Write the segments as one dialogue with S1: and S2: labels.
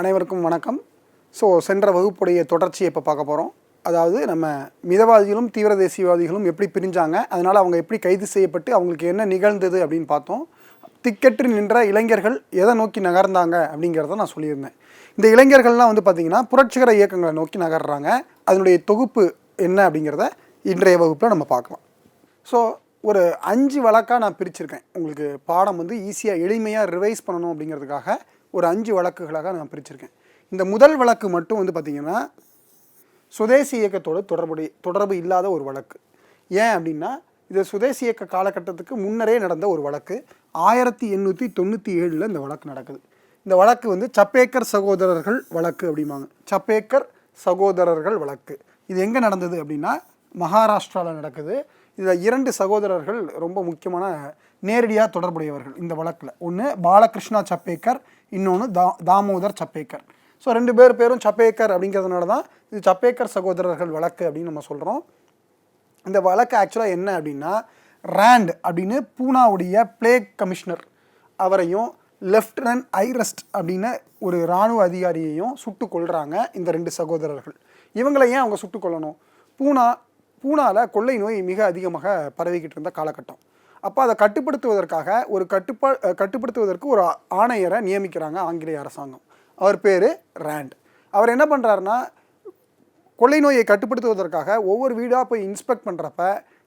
S1: அனைவருக்கும் வணக்கம். ஸோ சென்ற வகுப்புடைய தொடர்ச்சியை இப்போ பார்க்க போகிறோம் அதாவது நம்ம மிதவாதிகளும் தீவிர தேசியவாதிகளும் எப்படி பிரிஞ்சாங்க அதனால் அவங்க எப்படி கைது செய்யப்பட்டு அவங்களுக்கு என்ன நிகழ்ந்தது அப்படின்னு பார்த்தோம். திக்கெட்டு நின்ற இளைஞர்கள் எதை நோக்கி நகர்ந்தாங்க அப்படிங்கிறத நான் சொல்லியிருந்தேன். இந்த இளைஞர்கள்லாம் வந்து பார்த்திங்கன்னா புரட்சிகர இயக்கங்களை நோக்கி நகர்றாங்க. அதனுடைய தொகுப்பு என்ன அப்படிங்கிறத இன்றைய வகுப்பில் நம்ம பார்க்கலாம். ஸோ ஒரு அஞ்சு வழக்காக நான் பிரிச்சிருக்கேன். உங்களுக்கு பாடம் வந்து ஈஸியாக எளிமையாக ரிவைஸ் பண்ணணும் அப்படிங்கிறதுக்காக. ஒரு அஞ்சு வழக்குகளாக நான் பிரிச்சிருக்கேன். இந்த முதல் வழக்கு மட்டும் வந்து பார்த்திங்கன்னா சுதேசி இயக்கத்தோடு தொடர்புடைய தொடர்பு இல்லாத ஒரு வழக்கு. ஏன் அப்படின்னா இது சுதேசி இயக்க காலகட்டத்துக்கு முன்னரே நடந்த ஒரு வழக்கு. ஆயிரத்தி எண்ணூற்றி தொண்ணூற்றி ஏழில் இந்த வழக்கு நடக்குது. இந்த வழக்கு வந்து சப்பேக்கர் சகோதரர்கள் வழக்கு அப்படிம்பாங்க. சப்பேக்கர் சகோதரர்கள் வழக்கு. இது எங்கே நடந்தது அப்படின்னா மகாராஷ்டிராவில் நடக்குது. இதில் இரண்டு சகோதரர்கள் ரொம்ப முக்கியமான நேரடியாக தொடர்புடையவர்கள் இந்த வழக்கில். ஒன்று பாலகிருஷ்ணா சப்பேக்கர் இன்னொன்று தா தாமோதர் சப்பேக்கர் ஸோ ரெண்டு பேர் பேரும் சப்பேக்கர் அப்படிங்கிறதுனால தான் இது சப்பேக்கர் சகோதரர்கள் வழக்கு அப்படின்னு நம்ம சொல்கிறோம் இந்த வழக்கு ஆக்சுவலாக என்ன அப்படின்னா ரேண்ட் அப்படின்னு பூனாவுடைய பிளேக் கமிஷனர் அவரையும் லெஃப்டினன்ட் ஐரஸ்ட் அப்படின்னு ஒரு இராணுவ அதிகாரியையும் சுட்டு கொள்கிறாங்க இந்த ரெண்டு சகோதரர்கள். இவங்களை ஏன் அவங்க சுட்டு கொள்ளணும் பூனா பூனாவில் கொள்ளை நோய் மிக அதிகமாக பரவிக்கிட்டு இருந்த காலகட்டம். அப்போ அதை கட்டுப்படுத்துவதற்காக ஒரு கட்டுப்பா கட்டுப்படுத்துவதற்கு ஒரு ஆணையரை நியமிக்கிறாங்க ஆங்கிலேய அரசாங்கம். அவர் பேர் ரேண்ட். அவர் என்ன பண்ணுறாருன்னா கொள்ளை நோயை கட்டுப்படுத்துவதற்காக ஒவ்வொரு வீடாக போய் இன்ஸ்பெக்ட் பண்ணுறப்ப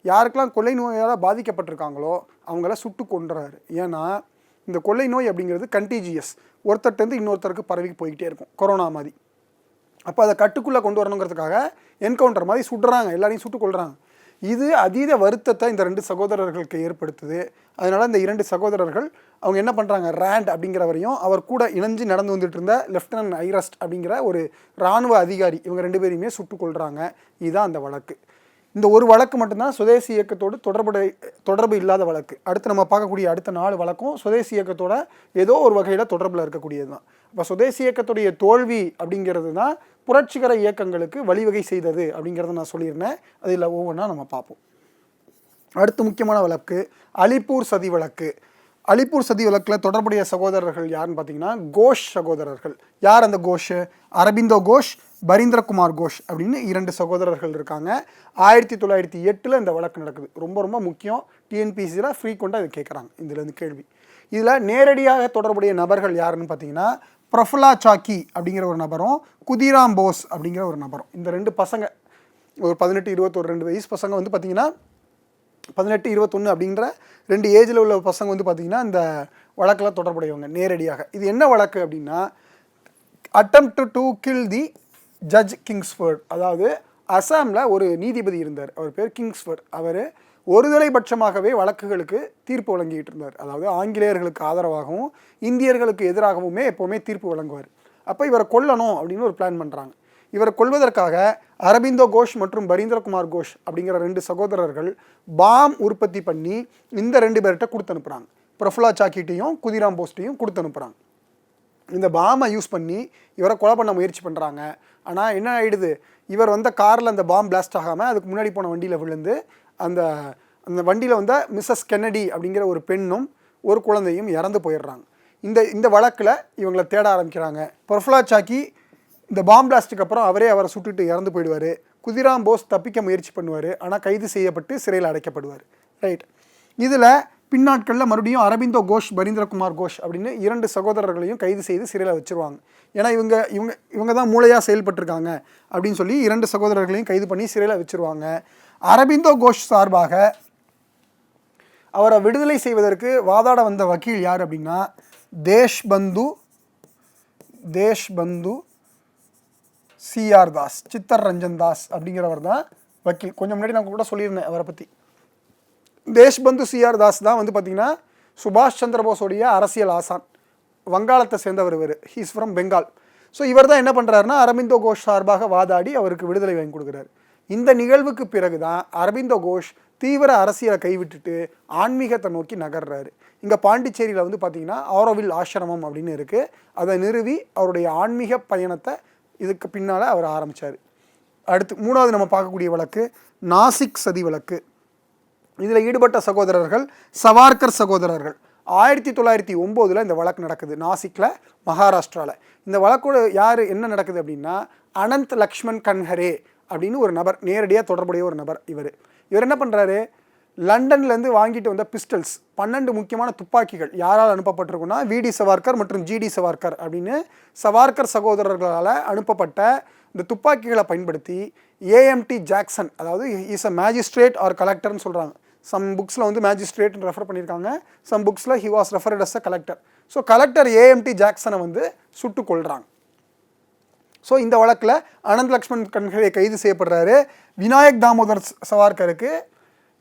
S1: யாருக்கெல்லாம் கொள்ளை நோயால் பாதிக்கப்பட்டிருக்காங்களோ அவங்கள சுட்டு கொண்டுறாரு ஏன்னா இந்த கொள்ளை நோய் அப்படிங்கிறது கண்டிஜியஸ் ஒருத்தர்ட்டேருந்து இன்னொருத்தருக்கு பரவி போய்கிட்டே இருக்கும். கொரோனா மாதிரி. அப்போ அதை கட்டுக்குள்ளே கொண்டு வரணுங்கிறதுக்காக என்கவுண்டர் மாதிரி சுடுறாங்க எல்லாரையும் சுட்டு இது அதீத வருத்தத்தை இந்த ரெண்டு சகோதரர்களுக்கு ஏற்படுத்துது. அதனால் இந்த இரண்டு சகோதரர்கள் அவங்க என்ன பண்ணுறாங்க ரேண்ட் அப்படிங்கிறவரையும் அவர் கூட இணைஞ்சு நடந்து வந்துட்டு இருந்த லெஃப்டினன்ட் ஐரஸ்ட் அப்படிங்கிற ஒரு இராணுவ அதிகாரி இவங்க ரெண்டு பேரையுமே சுட்டு இதுதான் அந்த வழக்கு. இந்த ஒரு வழக்கு மட்டும்தான் சுதேசி இயக்கத்தோடு தொடர்புடைய தொடர்பு இல்லாத வழக்கு. அடுத்து நம்ம பார்க்கக்கூடிய அடுத்த நாலு வழக்கும் சுதேசி இயக்கத்தோட ஏதோ ஒரு வகையில் தொடர்பில் இருக்கக்கூடியது தான் இப்போ சுதேசி இயக்கத்துடைய தோல்வி அப்படிங்கிறது தான் புரட்சிகர இயக்கங்களுக்கு வழிவகை செய்தது அப்படிங்கிறத நான் சொல்லியிருந்தேன். அதில் ஒவ்வொன்றா நம்ம பார்ப்போம். அடுத்து முக்கியமான வழக்கு அலிப்பூர் சதி வழக்கு. அலிப்பூர் சதி வழக்கில் தொடர்புடைய சகோதரர்கள் யாருன்னு பார்த்தீங்கன்னா கோஷ் சகோதரர்கள். யார் அந்த கோஷ்? அரபிந்தோ கோஷ் பரீந்திரகுமார் கோஷ் அப்படின்னு இரண்டு சகோதரர்கள் இருக்காங்க. ஆயிரத்தி தொள்ளாயிரத்தி எட்டில் இந்த வழக்கு நடக்குது. ரொம்ப ரொம்ப முக்கியம். டிஎன்பிசியில் ஃப்ரீக்வெண்ட்டாக இது கேட்குறாங்க. இதுலேருந்து கேள்வி. இதில் நேரடியாக தொடர்புடைய நபர்கள் யாருன்னு பார்த்தீங்கன்னா பிரஃபுல்லா சாக்கி அப்படிங்கிற ஒரு நபரும் குதிராம் போஸ் அப்படிங்கிற ஒரு நபரும். இந்த ரெண்டு பசங்க ஒரு பதினெட்டு இருபத்தொரு ரெண்டு வயசு பசங்க வந்து பார்த்தீங்கன்னா பதினெட்டு இருபத்தொன்று அப்படின்ற ரெண்டு ஏஜில் உள்ள பசங்க வந்து பார்த்திங்கன்னா இந்த வழக்கில் தொடர்புடையவங்க நேரடியாக. இது என்ன வழக்கு அப்படின்னா attempt to kill the judge Kingsford அதாவது அசாமில் ஒரு நீதிபதி இருந்தார். அவர் பேர் கிங்ஸ்ஃபர்ட். அவர் ஒருதலை பட்சமாகவே வழக்குகளுக்கு தீர்ப்பு வழங்கிட்டு இருந்தார். அதாவது ஆங்கிலேயர்களுக்கு ஆதரவாகவும் இந்தியர்களுக்கு எதிராகவுமே எப்போவுமே தீர்ப்பு வழங்குவார். அப்போ இவரை கொல்லணும் அப்படின்னு ஒரு பிளான் பண்ணுறாங்க இவரை கொல்வதற்காக அரபிந்தோ கோஷ் மற்றும் பரீந்திரகுமார் கோஷ் அப்படிங்கிற ரெண்டு சகோதரர்கள் பாம் உற்பத்தி பண்ணி இந்த ரெண்டு பேர்கிட்ட கொடுத்து அனுப்புகிறாங்க பிரஃபுல்லா சாக்கிட்டையும் குதிராம் போஸ்ட்டையும் கொடுத்து அனுப்புகிறாங்க இந்த பாமை யூஸ் பண்ணி இவரை கொலை பண்ண முயற்சி பண்ணுறாங்க ஆனால் என்ன ஆகிடுது இவர் வந்த காரில் அந்த பாம் பிளாஸ்ட் ஆகாமல் அதுக்கு முன்னாடி போன வண்டியில் விழுந்து அந்த அந்த வண்டியில் வந்த மிஸ்ஸஸ் கென்னடி அப்படிங்கிற ஒரு பெண்ணும் ஒரு குழந்தையும் இறந்து போயிடுறாங்க. இந்த இந்த வழக்கில் இவங்களை தேட ஆரம்பிக்கிறாங்க. பர்ஃபுலா சாக்கி இந்த பாம் பிளாஸ்ட்டுக்கு அப்புறம் அவரே அவரை சுட்டுட்டு இறந்து போயிடுவார். குதிராம் போஸ் தப்பிக்க முயற்சி பண்ணுவார். ஆனால் கைது செய்யப்பட்டு சிறையில் அடைக்கப்படுவார். ரைட் இதில் பின்னாட்களில் மறுபடியும் அரபிந்தோ கோஷ் பரீந்திரகுமார் கோஷ் அப்படின்னு இரண்டு சகோதரர்களையும் கைது செய்து சிறையில் வச்சிருவாங்க. ஏன்னா இவங்க இவங்க இவங்க தான் மூளையாக செயல்பட்டிருக்காங்க அப்படின்னு சொல்லி இரண்டு சகோதரர்களையும் கைது பண்ணி சிறையில் வச்சுருவாங்க. அரபிந்தோ கோஷ் சார்பாக அவரை விடுதலை செய்வதற்கு வாதாட வந்த வக்கீல் யார் அப்படின்னா தேஷ்பந்து தேஷ்பந்து சிஆர் தாஸ் சித்தர் ரஞ்சன் தாஸ் அப்படிங்கிறவர் தான் வக்கீல். கொஞ்சம் முன்னாடி நான் கூட சொல்லியிருந்தேன் அவரை பற்றி தேஷ்பந்து சிஆர் தாஸ் தான் வந்து பார்த்திங்கன்னா சுபாஷ் சந்திரபோஸுடைய அரசியல் ஆசான். வங்காளத்தை சேர்ந்தவர் இவர். ஹீஸ் ஃப்ரம் பெங்கால் ஸோ இவர் தான் என்ன பண்ணுறாருன்னா அரவிந்தோ கோஷ் சார்பாக வாதாடி அவருக்கு விடுதலை வாங்கி கொடுக்குறாரு. இந்த நிகழ்வுக்கு பிறகு தான் கோஷ் தீவிர அரசியலை கைவிட்டுட்டு ஆன்மீகத்தை நோக்கி நகர்றாரு. இங்கே பாண்டிச்சேரியில் வந்து பார்த்தீங்கன்னா ஆரோவில் ஆசிரமம் அப்படின்னு இருக்குது அதை நிறுவி அவருடைய ஆன்மீக பயணத்தை இதுக்கு பின்னால் அவர் ஆரம்பித்தார் அடுத்து மூணாவது நம்ம பார்க்கக்கூடிய வழக்கு நாசிக் சதி வழக்கு. இதில் ஈடுபட்ட சகோதரர்கள் சவார்கர் சகோதரர்கள். ஆயிரத்தி தொள்ளாயிரத்தி ஒம்போதில் இந்த வழக்கு நடக்குது நாசிக்கில் மகாராஷ்டிராவில் இந்த வழக்கோட யார் என்ன நடக்குது அப்படின்னா அனந்த் லக்ஷ்மண் கன்ஹரே அப்படின்னு ஒரு நபர் நேரடியாக தொடர்புடைய ஒரு நபர் இவர். இவர் என்ன பண்ணுறாரு லண்டன்லேருந்து வாங்கிட்டு வந்த பிஸ்டல்ஸ் பன்னெண்டு முக்கியமான துப்பாக்கிகள் யாரால் அனுப்பப்பட்டிருக்குன்னா விடி சவார்கர் மற்றும் ஜிடி சவார்கர் அப்படின்னு சவார்கர் சகோதரர்களால் அனுப்பப்பட்ட இந்த துப்பாக்கிகளை பயன்படுத்தி ஏஎம்டி ஜாக்சன் அதாவது இஸ் அ மேஜிஸ்ட்ரேட் ஆர் கலெக்டர்னு சொல்கிறாங்க சம் புக்ஸில் வந்து மேஜிஸ்ட்ரேட்னு ரெஃபர் பண்ணியிருக்காங்க. Some புக்ஸில் he was referred as a collector so collector AMT ஜாக்சனை வந்து சுட்டு கொள்கிறாங்க ஸோ இந்த வழக்கில் அனந்த் லக்ஷ்மண் கன்ஹரே கைது செய்யப்படுறாரு. விநாயக் தாமோதர் சவார்கருக்கு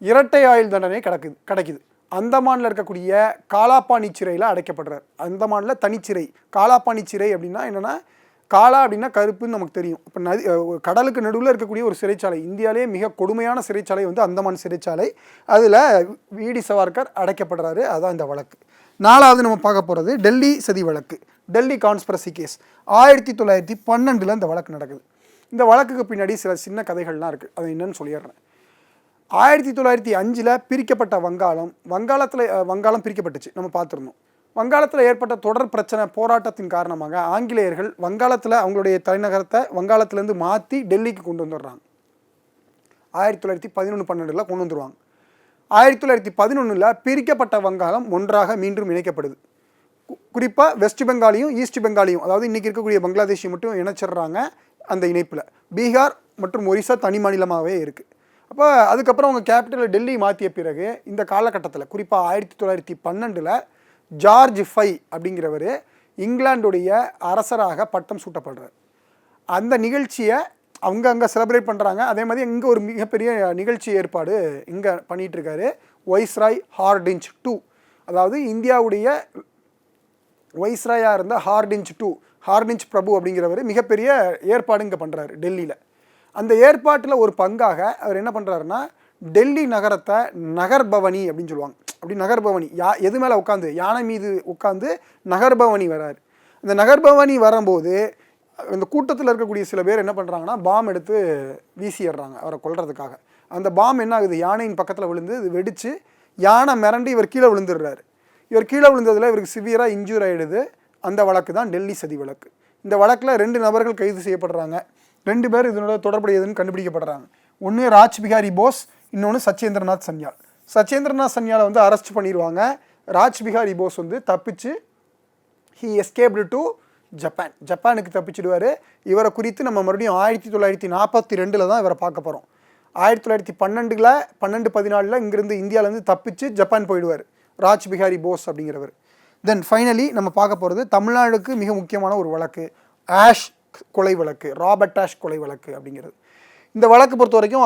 S1: இரட்டை ஆயுள் தண்டனை கிடக்குது கிடைக்குது. அந்தமானில் இருக்கக்கூடிய காலாப்பாணி சிறையில் அடைக்கப்படுறார். அந்தமானில் தனிச்சிறை. காலாப்பாணி சிறை அப்படின்னா என்னென்னா காலா அப்படின்னா கருப்புன்னு நமக்கு தெரியும். இப்போ நதி கடலுக்கு நடுவில் இருக்கக்கூடிய ஒரு சிறைச்சாலை. இந்தியாவிலே மிக கொடுமையான சிறைச்சாலை வந்து அந்தமான் சிறைச்சாலை. அதில் விடி சவார்கர் அடைக்கப்படுறாரு. அதான் இந்த வழக்கு. நாலாவது நம்ம பார்க்க போகிறது டெல்லி சதி வழக்கு டெல்லி கான்ஸ்பிரசி கேஸ் ஆயிரத்தி தொள்ளாயிரத்தி பன்னெண்டில் இந்த வழக்கு நடக்குது. இந்த வழக்குக்கு பின்னாடி சில சின்ன கதைகள்லாம் இருக்குது அது என்னன்னு சொல்லிடுறேன். ஆயிரத்தி தொள்ளாயிரத்தி அஞ்சில் பிரிக்கப்பட்ட வங்காளம் வங்காளத்தில் வங்காளம் பிரிக்கப்பட்டுச்சு. நம்ம பார்த்துருந்தோம் வங்காளத்தில் ஏற்பட்ட தொடர் பிரச்சனை போராட்டத்தின் காரணமாக ஆங்கிலேயர்கள் வங்காளத்தில் அவங்களுடைய தலைநகரத்தை வங்காளத்திலேருந்து மாற்றி டெல்லிக்கு கொண்டு வந்துடுறாங்க. ஆயிரத்தி தொள்ளாயிரத்தி பதினொன்று பன்னெண்டில் கொண்டு வந்துருவாங்க. ஆயிரத்தி தொள்ளாயிரத்தி பதினொன்றில் பிரிக்கப்பட்ட வங்காளம் ஒன்றாக மீண்டும் இணைக்கப்படுது. குறிப்பாக வெஸ்ட் பெங்காலையும் ஈஸ்ட் பெங்காலியும் அதாவது இன்றைக்கி இருக்கக்கூடிய பங்களாதேஷை மட்டும் இணைச்சிடுறாங்க அந்த இணைப்பில். பீகார் மற்றும் ஒரிசா தனி மாநிலமாகவே இருக்குது அப்போ அதுக்கப்புறம் அவங்க கேபிட்டல் டெல்லி மாற்றிய பிறகு இந்த காலகட்டத்தில் குறிப்பாக ஆயிரத்தி தொள்ளாயிரத்தி பன்னெண்டில் ஜார்ஜ் ஃபை அப்படிங்கிறவர் இங்கிலாண்டுடைய அரசராக பட்டம் சூட்டப்படுறார். அந்த நிகழ்ச்சியை அவங்க அங்கே செலிப்ரேட் பண்ணுறாங்க அதே மாதிரி இங்கே ஒரு மிகப்பெரிய நிகழ்ச்சி ஏற்பாடு இங்கே பண்ணிகிட்ருக்காரு ஒய்ஸ்ராய் ஹார்டிஞ்ச் டூ அதாவது இந்தியாவுடைய ஒய்ஸ்ராயாக இருந்த ஹார்டிஞ்ச் டூ ஹார்டிஞ்ச் பிரபு அப்படிங்கிறவர் மிகப்பெரிய ஏற்பாடு இங்கே பண்ணுறாரு டெல்லியில். அந்த ஏற்பாட்டில் ஒரு பங்காக அவர் என்ன பண்ணுறாருன்னா டெல்லி நகரத்தை நகர்பவனி அப்படின்னு சொல்லுவாங்க. அப்படி நகர்பவனி. யா எது மேலே உட்காந்து? யானை மீது உட்காந்து நகர்பவனி வராரு. அந்த நகர்பவனி வரும்போது அந்த கூட்டத்தில் இருக்கக்கூடிய சில பேர் என்ன பண்ணுறாங்கன்னா பாம் எடுத்து வீசிடுறாங்க அவரை கொல்றதுக்காக. அந்த பாம் என்ன ஆகுது? யானையின் பக்கத்தில் விழுந்து இது வெடித்து யானை மிரண்டு இவர் கீழே விழுந்துடுறாரு. இவர் கீழே விழுந்ததில் இவருக்கு சிவியராக இன்ஜூர் ஆகிடுது அந்த வழக்கு தான் டெல்லி சதி வழக்கு. இந்த வழக்கில் ரெண்டு நபர்கள் கைது செய்யப்படுறாங்க. ரெண்டு பேர் இதனோட தொடர்புடையதுன்னு கண்டுபிடிக்கப்படுறாங்க. ஒன்று ராஜ் பிகாரி போஸ் இன்னொன்று சச்சேந்திரநாத் சன்யால். சச்சேந்திரநாத் சன்யாலை வந்து அரெஸ்ட் பண்ணிடுவாங்க. ராஜ் பிகாரி போஸ் வந்து தப்பிச்சு ஹி எஸ்கேப்டு டு ஜப்பான். ஜப்பானுக்கு தப்பிச்சிடுவார். இவரை குறித்து நம்ம மறுபடியும் ஆயிரத்தி தொள்ளாயிரத்தி நாற்பத்தி ரெண்டில் தான் இவரை பார்க்க போகிறோம் ஆயிரத்தி தொள்ளாயிரத்தி பன்னெண்டில் பன்னெண்டு பதினாலில் இங்கேருந்து இந்தியாவிலேருந்து தப்பிச்சு ஜப்பான் போயிடுவார். ராஜ் பிஹாரி போஸ் அப்படிங்கிறவர். தென் ஃபைனலி நம்ம பார்க்க போகிறது தமிழ்நாடுக்கு மிக முக்கியமான ஒரு வழக்கு. ஆஷ் கொலை வழக்கு. ராபர்ட் ஆஷ் கொலை வழக்கு அப்படிங்கிறது. இந்த வழக்கு பொறுத்த வரைக்கும்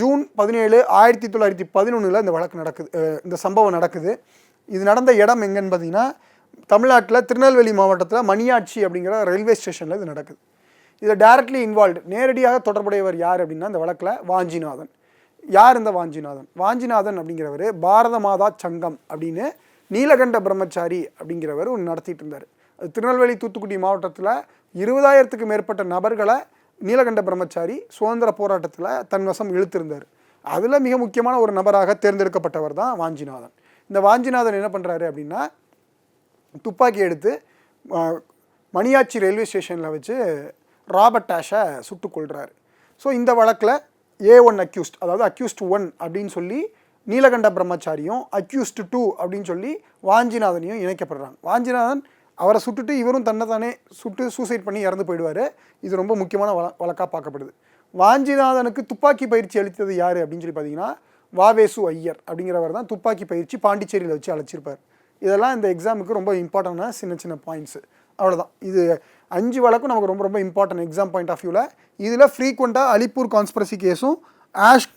S1: ஜூன் பதினேழு ஆயிரத்தி தொள்ளாயிரத்தி பதினொன்றில் இந்த வழக்கு நடக்குது இந்த சம்பவம் நடக்குது. இது நடந்த இடம் எங்கன்னு பார்த்தீங்கன்னா தமிழ்நாட்டில் திருநெல்வேலி மாவட்டத்தில் மணியாட்சி அப்படிங்கிற ரயில்வே ஸ்டேஷனில் இது நடக்குது. இதில் டைரக்ட்லி இன்வால்வ்டு நேரடியாக தொடர்புடையவர் யார் அப்படின்னா இந்த வழக்கில் வாஞ்சிநாதன். யார் இந்த வாஞ்சிநாதன்? வாஞ்சிநாதன் அப்படிங்கிறவர் பாரத மாதா சங்கம் அப்படின்னு நீலகண்ட பிரம்மச்சாரி அப்படிங்கிறவர் ஒன்று நடத்திட்டு இருந்தார். அது திருநெல்வேலி தூத்துக்குடி மாவட்டத்தில் இருபதாயிரத்துக்கு மேற்பட்ட நபர்களை நீலகண்ட பிரம்மச்சாரி சுதந்திர போராட்டத்தில் தன் வசம் இழுத்திருந்தார். அதில் மிக முக்கியமான ஒரு நபராக தேர்ந்தெடுக்கப்பட்டவர் தான் வாஞ்சிநாதன். இந்த வாஞ்சிநாதன் என்ன பண்ணுறாரு அப்படின்னா துப்பாக்கி எடுத்து மணியாச்சி ரயில்வே ஸ்டேஷனில் வச்சு ராபர்ட் ஆஷை சுட்டு கொள்கிறாரு ஸோ இந்த வழக்கில் ஏ ஒன் அக்யூஸ்ட் அதாவது அக்யூஸ்ட் ஒன் அப்படின்னு சொல்லி நீலகண்ட பிரம்மச்சாரியும் அக்யூஸ்ட் டூ அப்படின்னு சொல்லி வாஞ்சிநாதனையும் இணைக்கப்படுறாங்க. வாஞ்சிநாதன் அவரை சுட்டுட்டு இவரும் தன்னை தானே சுட்டு சூசைட் பண்ணி இறந்து போயிடுவார். இது ரொம்ப முக்கியமான வழ வழக்காக பார்க்கப்படுது. வாஞ்சிநாதனுக்கு துப்பாக்கி பயிற்சி அளித்தது யார் அப்படின்னு சொல்லி பார்த்தீங்கன்னா வாவேசு ஐயர் அப்படிங்கிறவர் தான் துப்பாக்கி பயிற்சி பாண்டிச்சேரியில் வச்சு அழைச்சிருப்பார். இதெல்லாம் இந்த எக்ஸாமுக்கு ரொம்ப இம்பார்ட்டண்டான சின்ன சின்ன பாயிண்ட்ஸு அவ்வளோதான் இது அஞ்சு வழக்கும் நமக்கு ரொம்ப ரொம்ப இம்பார்ட்டன்ட் எக்ஸாம் பாயிண்ட் ஆஃப் வியூவில் இதில் ஃப்ரீக்வெண்ட்டாக அலிப்பூர் கான்ஸ்பிரசி கேஸும் ஆஷ்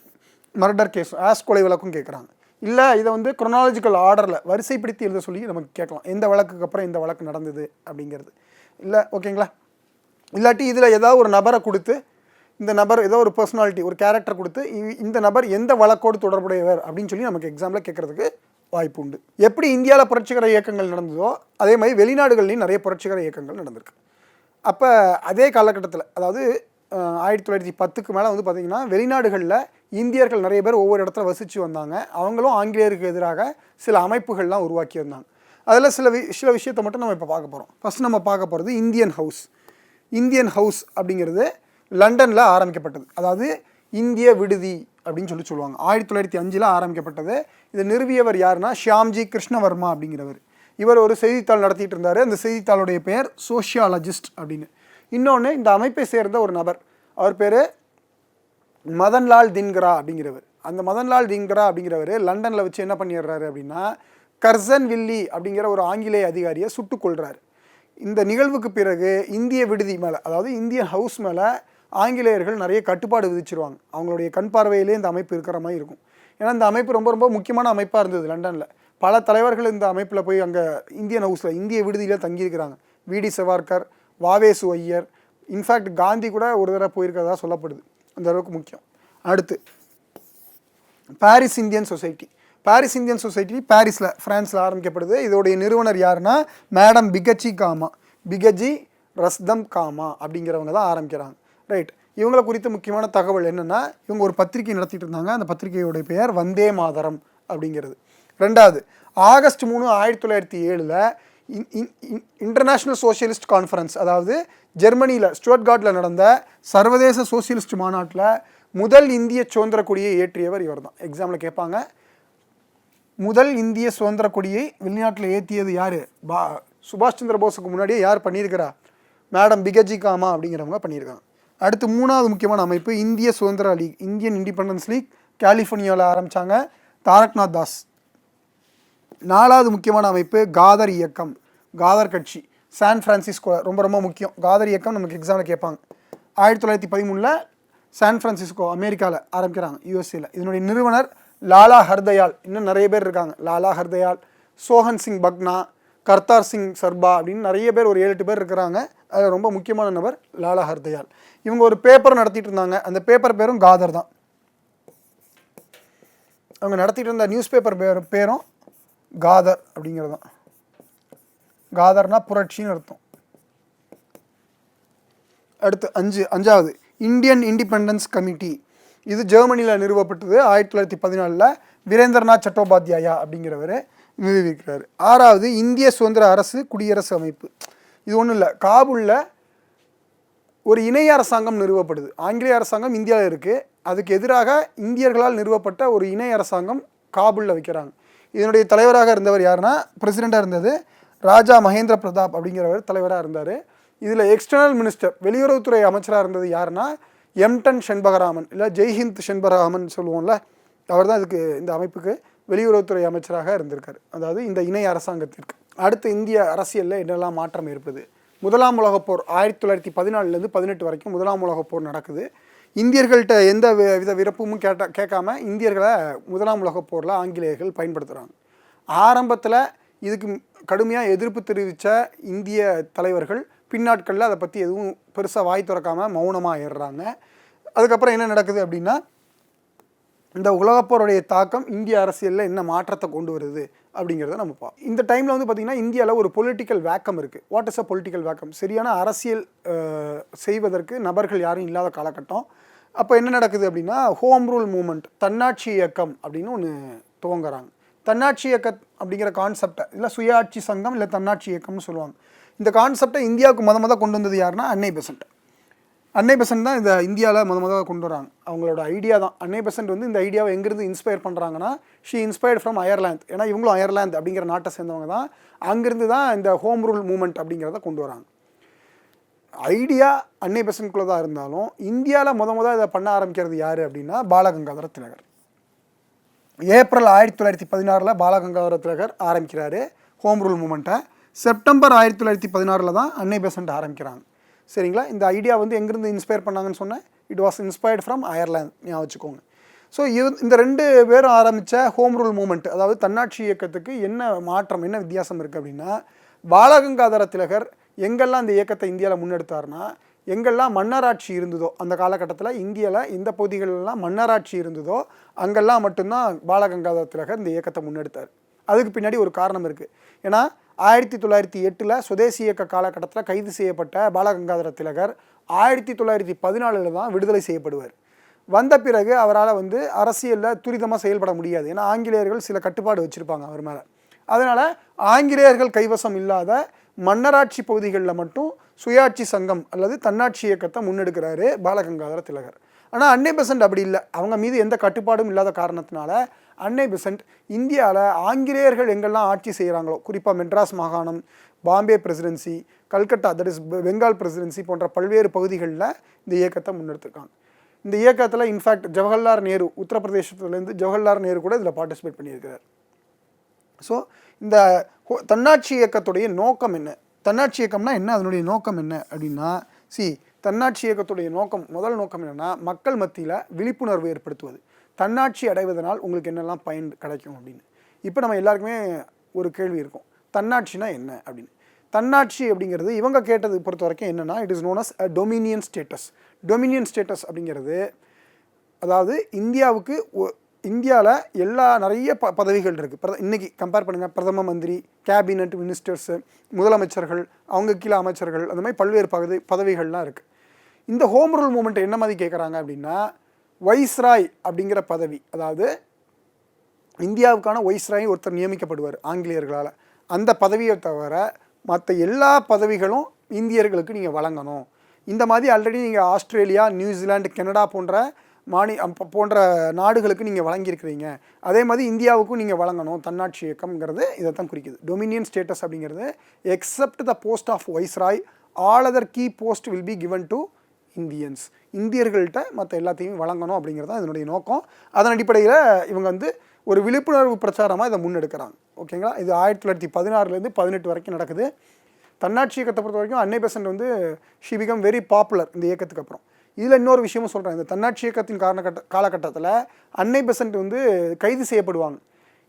S1: மர்டர் கேஸும் ஆஷ் கொலை வழக்கும் கேட்குறாங்க இல்லை இதை வந்து குரோனாலஜிக்கல் ஆர்டரில் வரிசைப்படுத்தி எழுத சொல்லி நமக்கு கேட்கலாம். எந்த வழக்குக்கு அப்புறம் இந்த வழக்கு நடந்தது அப்படிங்கிறது. இல்லை ஓகேங்களா இல்லாட்டி இதில் ஏதாவது ஒரு நபரை கொடுத்து இந்த நபர் ஏதோ ஒரு பர்சனாலிட்டி ஒரு கேரக்டர் கொடுத்து இந்த நபர் எந்த வழக்கோடு தொடர்புடையவர் அப்படின்னு சொல்லி நமக்கு எக்ஸாமில் கேட்குறதுக்கு வாய்ப்பு உண்டு எப்படி இந்தியாவில் புரட்சிகர இயக்கங்கள் நடந்ததோ அதே மாதிரி வெளிநாடுகள்லையும் நிறைய புரட்சிகர இயக்கங்கள் நடந்திருக்கு. அப்போ அதே காலகட்டத்தில் அதாவது ஆயிரத்தி தொள்ளாயிரத்தி பத்துக்கு மேலே வந்து பார்த்திங்கன்னா வெளிநாடுகளில் இந்தியர்கள் நிறைய பேர் ஒவ்வொரு இடத்துல வசித்து வந்தாங்க. அவங்களும் ஆங்கிலேயருக்கு எதிராக சில அமைப்புகள்லாம் உருவாக்கி வந்தாங்க. அதில் சில வி சில விஷயத்தை மட்டும் நம்ம இப்போ பார்க்க போகிறோம் ஃபஸ்ட் நம்ம பார்க்க போகிறது இந்தியன் ஹவுஸ் இந்தியன் ஹவுஸ் அப்படிங்கிறது லண்டனில் ஆரம்பிக்கப்பட்டது. அதாவது இந்திய விடுதி அப்படின்னு சொல்லி சொல்லுவாங்க. ஆயிரத்தி தொள்ளாயிரத்தி அஞ்சில் ஆரம்பிக்கப்பட்டது. இதை நிறுவியவர் யாருன்னா ஷியாம்ஜி கிருஷ்ணவர்மா அப்படிங்கிறவர். இவர் ஒரு செய்தித்தாள் நடத்திட்டு இருந்தார். அந்த செய்தித்தாளுடைய பெயர் சோஷியாலஜிஸ்ட் அப்படின்னு. இன்னொன்று இந்த அமைப்பை சேர்ந்த ஒரு நபர். அவர் பேர் மதன்லால் தின்கரா அப்படிங்கிறவர். அந்த மதன்லால் தின்கரா அப்படிங்கிறவர் லண்டனில் வச்சு என்ன பண்ணிடுறாரு அப்படின்னா கர்சன் வில்லி அப்படிங்கிற ஒரு ஆங்கிலேய அதிகாரியை சுட்டுக்கொள்கிறார் இந்த நிகழ்வுக்கு பிறகு இந்திய விடுதி மேலே அதாவது இந்தியன் ஹவுஸ் மேலே ஆங்கிலேயர்கள் நிறைய கட்டுப்பாடு விதிச்சிருவாங்க. அவங்களுடைய கண் பார்வையிலே இந்த அமைப்பு இருக்கிற மாதிரி இருக்கும். ஏன்னா இந்த அமைப்பு ரொம்ப ரொம்ப முக்கியமான அமைப்பாக இருந்தது லண்டனில். பல தலைவர்கள் இந்த அமைப்பில் போய் அங்கே இந்தியன் ஹவுஸில் இந்திய விடுதியில் தங்கியிருக்கிறாங்க. V D Savarkar Vavesu Iyer in fact Gandhi கூட ஒரு தடவை போயிருக்கிறதா சொல்லப்படுது. அந்த அளவுக்கு முக்கியம். அடுத்து Paris Indian society Paris Indian society பாரிஸில் ஃப்ரான்ஸில் ஆரம்பிக்கப்படுது. இதோடைய நிறுவனர் யாருன்னா மேடம் பிகஜி காமா பிகஜி ரஸ்தம் காமா அப்படிங்கிறவங்க தான் ஆரம்பிக்கிறாங்க. ரைட் இவங்களை குறித்த முக்கியமான தகவல் என்னென்னா இவங்க ஒரு பத்திரிகை நடத்திட்டு இருந்தாங்க அந்த பத்திரிகையோடைய பெயர் வந்தே மாதரம் அப்படிங்கிறது. ரெண்டாவது ஆகஸ்ட் மூணு ஆயிரத்தி தொள்ளாயிரத்தி ஏழில் இன்டர்நேஷ்னல் சோஷியலிஸ்ட் கான்ஃபரன்ஸ் அதாவது ஜெர்மனியில் ஸ்டுவர்ட்கார்ட்டில் நடந்த சர்வதேச சோஷியலிஸ்ட் மாநாட்டில் முதல் இந்திய சுதந்திர கொடியை ஏற்றியவர் இவர் தான். எக்ஸாமில் கேட்பாங்க. முதல் இந்திய சுதந்திர கொடியை வெளிநாட்டில் ஏற்றியது யார்? பா சுபாஷ் சந்திர போஸுக்கு முன்னாடியே யார் பண்ணியிருக்கிறா? மேடம் பிகஜி காமா அப்படிங்கிறவங்க பண்ணியிருக்காங்க. அடுத்து மூணாவது முக்கியமான அமைப்பு இந்திய சுதந்திர லீக் இந்தியன் இண்டிபெண்டன்ஸ் லீக் கலிஃபோர்னியாவில் ஆரம்பித்தாங்க தாரக்நாத் தாஸ். நாலாவது முக்கியமான அமைப்பு காதர் இயக்கம் காதர் கட்சி சான் ஃப்ரான்சிஸ்கோ ரொம்ப ரொம்ப முக்கியம். காதர் இயக்கம் நமக்கு எக்ஸாமில் கேட்பாங்க. ஆயிரத்தி தொள்ளாயிரத்தி பதிமூணில் சான் ஃப்ரான்சிஸ்கோ அமெரிக்காவில் ஆரம்பிக்கிறாங்க யூஎஸ்ஏல இதனுடைய நிறுவனர் லாலா ஹர்தயால். இன்னும் நிறைய பேர் இருக்காங்க. லாலா ஹர்தயால் சோஹன் சிங் பக்னா கர்த்தார் சிங் சர்பா அப்படின்னு நிறைய பேர் ஒரு ஏழு எட்டு பேர் இருக்கிறாங்க. அதில் ரொம்ப முக்கியமான நபர் லாலா ஹர்தயால். இவங்க ஒரு பேப்பர் நடத்திட்டு இருந்தாங்க. அந்த பேப்பர் பேரும் காதர் தான். அவங்க நடத்திட்டு இருந்த நியூஸ் பேப்பர் பேர் பேரும் காதர் அப்படிங்கிறது தான். காதர்னா புரட்சின்னு அர்த்தம். அடுத்து அஞ்சு அஞ்சாவது. இந்தியன் இண்டிபெண்டன்ஸ் கமிட்டி இது ஜெர்மனியில் நிறுவப்பட்டது. ஆயிரத்தி தொள்ளாயிரத்தி பதினாலில். வீரேந்திரநாத் சட்டோபாத்யாயா அப்படிங்கிறவர். நிறுவிக்கிறார் ஆறாவது இந்திய சுதந்திர அரசு குடியரசு அமைப்பு. இது ஒன்றும் இல்லை. காபூலில் ஒரு இணைய அரசாங்கம் நிறுவப்படுது. ஆங்கிலேய அரசாங்கம் இந்தியாவில் இருக்குது அதுக்கு எதிராக இந்தியர்களால் நிறுவப்பட்ட ஒரு இணைய அரசாங்கம் காபூலில் வைக்கிறாங்க. இதனுடைய தலைவராக இருந்தவர் யாருன்னா பிரசிடெண்ட்டாக இருந்தது ராஜா மகேந்திர பிரதாப் அப்படிங்கிறவர் தலைவராக இருந்தார். இதில் எக்ஸ்டர்னல் மினிஸ்டர் வெளியுறவுத்துறை அமைச்சராக இருந்தது யாருன்னா எம்டன் செண்பகராமன் இல்லை ஜெய்ஹிந்த் செண்பகராமன் சொல்லுவோம்ல அவர் தான் இதுக்கு இந்த அமைப்புக்கு வெளியுறவுத்துறை அமைச்சராக இருந்திருக்கார். அதாவது இந்த இணை அரசாங்கத்திற்கு. அடுத்து இந்திய அரசியலில் என்னெல்லாம் மாற்றம் ஏற்படுது? முதலாம் உலகப் போர் ஆயிரத்தி தொள்ளாயிரத்தி பதினாலுலேருந்து பதினெட்டு வரைக்கும் முதலாம் உலகப் போர் நடக்குது. இந்தியர்கள்ட்ட எந்த வி- வித விருப்பமும் கேட்ட கேட்காம இந்தியர்களை முதலாம் உலகப் போரில் ஆங்கிலேயர்கள் பயன்படுத்துகிறாங்க ஆரம்பத்தில் இதுக்கு கடுமையாக எதிர்ப்பு தெரிவித்த இந்திய தலைவர்கள் பின்னாட்களில் அதை பற்றி எதுவும் பெருசாக வாய் திறக்காமல் மௌனமாக ஏறுறாங்க. அதுக்கப்புறம் என்ன நடக்குது அப்படின்னா இந்த உலகப்போருடைய தாக்கம் இந்திய அரசியலில் என்ன மாற்றத்தை கொண்டு வருது அப்படிங்கிறத நம்ம பார்ப்போம் இந்த டைமில் வந்து பார்த்திங்கன்னா இந்தியாவில் ஒரு பொலிட்டிக்கல் வேக்கம் இருக்குது what is a political vacuum சரியான அரசியல் செய்வதற்கு நபர்கள் யாரும் இல்லாத காலகட்டம். அப்போ என்ன நடக்குது அப்படின்னா ஹோம் ரூல் மூமெண்ட் தன்னாட்சி இயக்கம் அப்படின்னு ஒன்று துவங்குறாங்க. தன்னாட்சி இயக்கம் அப்படிங்கிற கான்செப்டை இல்லை சுயாட்சி சங்கம் இல்லை தன்னாட்சி இயக்கம்னு சொல்லுவாங்க. இந்த கான்செப்டை இந்தியாவுக்கு மொத மொதல் கொண்டு வந்தது யாருன்னா அன்னை பெசன்ட். அன்னை பெசன்ட் தான் இந்த இந்தியாவில் முத முத கொண்டு வராங்க. அவங்களோட ஐடியா தான். அன்னை பெசன்ட் வந்து இந்த ஐடியாவை எங்கேருந்து இன்ஸ்பயர் பண்ணுறாங்கன்னா ஷீ இன்ஸ்பயர்ட் ஃப்ரம் அயர்லாந்து ஏன்னா இவங்களும் அயர்லாந்து அப்படிங்கிற நாட்டை சேர்ந்தவங்க தான். அங்கேருந்து தான் இந்த ஹோம் ரூல் மூமெண்ட் அப்படிங்கிறத கொண்டு வராங்க. ஐடியா அன்னை பெசன்ட்குள்ளே தான் இருந்தாலும் இந்தியாவில் முத முதல் இதை பண்ண ஆரம்பிக்கிறது யார் அப்படின்னா பாலகங்காதர திலகர். ஏப்ரல் ஆயிரத்தி தொள்ளாயிரத்தி பதினாறில் பாலகங்காதர திலகர் ஆரம்பிக்கிறாரு ஹோம் ரூல் மூமெண்ட்டை செப்டம்பர் ஆயிரத்தி தொள்ளாயிரத்தி பதினாறில் தான் அன்னை பெசன்ட் ஆரம்பிக்கிறாங்க. சரிங்களா? இந்த ஐடியா வந்து எங்கேருந்து இன்ஸ்பயர் பண்ணாங்கன்னு சொன்னேன். It was inspired from Ireland ஞாபகம் வச்சுக்கோங்க. ஸோ இது இந்த ரெண்டு பேரும் ஆரம்பித்த ஹோம் ரூல் மூமெண்ட் அதாவது தன்னாட்சி இயக்கத்துக்கு என்ன மாற்றம் என்ன வித்தியாசம் இருக்குது அப்படின்னா பாலகங்காதர திலகர் எங்கெல்லாம் இந்த இயக்கத்தை இந்தியாவில் முன்னெடுத்தாருன்னா எங்கெல்லாம் மன்னராட்சி இருந்ததோ அந்த காலகட்டத்தில் இந்தியாவில் இந்த பகுதிகளெல்லாம் மன்னராட்சி இருந்ததோ அங்கெல்லாம் மட்டும்தான் பாலகங்காதர திலகர் இந்த இயக்கத்தை முன்னெடுத்தார். அதுக்கு பின்னாடி ஒரு காரணம் இருக்குது ஏன்னா ஆயிரத்தி தொள்ளாயிரத்தி எட்டில் சுதேசி இயக்க காலகட்டத்தில் கைது செய்யப்பட்ட பாலகங்காதர திலகர் ஆயிரத்தி தொள்ளாயிரத்தி பதினாலில் தான் விடுதலை செய்யப்படுவார். வந்த பிறகு அவரால் வந்து அரசியலில் துரிதமாக செயல்பட முடியாது. ஏன்னா ஆங்கிலேயர்கள் சில கட்டுப்பாடு வச்சுருப்பாங்க அவர் மேலே. அதனால் ஆங்கிலேயர்கள் கைவசம் இல்லாத மன்னராட்சி பகுதிகளில் மட்டும் சுயாட்சி சங்கம் அல்லது தன்னாட்சி இயக்கத்தை முன்னெடுக்கிறாரு பாலகங்காதர திலகர். ஆனால் அன்னை பெசன்ட் அப்படி இல்லை. அவங்க மீது எந்த கட்டுப்பாடும் இல்லாத காரணத்தினால அன்னை பெசன்ட் இந்தியாவில் ஆங்கிலேயர்கள் எங்கெல்லாம் ஆட்சி செய்கிறாங்களோ குறிப்பாக மெட்ராஸ் மாகாணம் Bombay presidency Calcutta that is Bengal presidency போன்ற பல்வேறு பகுதிகளில் இந்த இயக்கத்தை முன்னெடுத்திருக்காங்க. இந்த இயக்கத்தில் இன்ஃபேக்ட் ஜவஹர்லால் நேரு உத்தரப்பிரதேசத்துலேருந்து ஜவஹர்லால் நேரு கூட இதில் பார்ட்டிசிபேட் பண்ணியிருக்கிறார். ஸோ இந்த தன்னாட்சி இயக்கத்துடைய நோக்கம் என்ன? தன்னாட்சி இயக்கம்னா என்ன? அதனுடைய நோக்கம் என்ன அப்படின்னா சி தன்னாட்சி இயக்கத்துடைய நோக்கம் முதல் நோக்கம் என்னன்னா மக்கள் மத்தியில் விழிப்புணர்வு ஏற்படுத்துவது. தன்னாட்சி அடைவதனால் உங்களுக்கு என்னெல்லாம் பயன் கிடைக்கும் அப்படின்னு. இப்போ நம்ம எல்லாருக்குமே ஒரு கேள்வி இருக்கும். தன்னாட்சினா என்ன அப்படின்னு. தன்னாட்சி அப்படிங்கிறது இவங்க கேட்டது பொறுத்த வரைக்கும் என்னென்னா it is known as a dominion status dominion status அப்படிங்கிறது அதாவது இந்தியாவுக்கு இந்தியாவில் எல்லா நிறைய ப பதவிகள் இருக்குது பிரத இன்றைக்கி கம்பேர் பண்ணுங்கள் பிரதம மந்திரி கேபினட் மினிஸ்டர்ஸு முதலமைச்சர்கள் அவங்க கீழே அமைச்சர்கள் அந்த மாதிரி பல்வேறு பகுதி பதவிகள்லாம் இருக்குது இந்த ஹோம் ரூல் மூமெண்ட் என்ன மாதிரி கேட்குறாங்க அப்படின்னா வைஸ்ராய் அப்படிங்கிற பதவி அதாவது இந்தியாவுக்கான ஒய்ஸ்ராய் ஒருத்தர் நியமிக்கப்படுவார் ஆங்கிலேயர்களால். அந்த பதவியை தவிர மற்ற எல்லா பதவிகளும் இந்தியர்களுக்கு நீங்கள் வழங்கணும். இந்த மாதிரி ஆல்ரெடி நீங்கள் ஆஸ்திரேலியா நியூசிலாண்டு கனடா போன்ற மாநி போன்ற நாடுகளுக்கு நீங்கள் வழங்கியிருக்கிறீங்க. அதே மாதிரி இந்தியாவுக்கும் நீங்கள் வழங்கணும். தன்னாட்சி இயக்கம்ங்கிறது இதை தான் குறிக்குது. டொமினியன் ஸ்டேட்டஸ் அப்படிங்கிறது except the post of viceroy all other key post will be given to Indians. இந்தியர்கள்ட்ட மற்ற எல்லாத்தையும் வழங்கணும் அப்படிங்கிறது தான் இதனுடைய நோக்கம். அதன் அடிப்படையில் இவங்க வந்து ஒரு விழிப்புணர்வு பிரச்சாரமாக இதை முன்னெடுக்கிறாங்க. ஓகேங்களா? இது ஆயிரத்தி தொள்ளாயிரத்தி பதினாறுலேருந்து பதினெட்டு வரைக்கும் நடக்குது. தன்னாட்சி இயக்கத்தை பொறுத்த வரைக்கும் அன்னை பெசன்ட் வந்து ஷி பிகம் வெரி பாப்புலர் இந்த இயக்கத்துக்கு அப்புறம். இதில் இன்னொரு விஷயமும் சொல்கிறேன் இந்த தன்னாட்சி இயக்கத்தின் காரணக்கட்ட காலகட்டத்தில் அன்னை பெசன்ட் வந்து கைது செய்யப்படுவாங்க.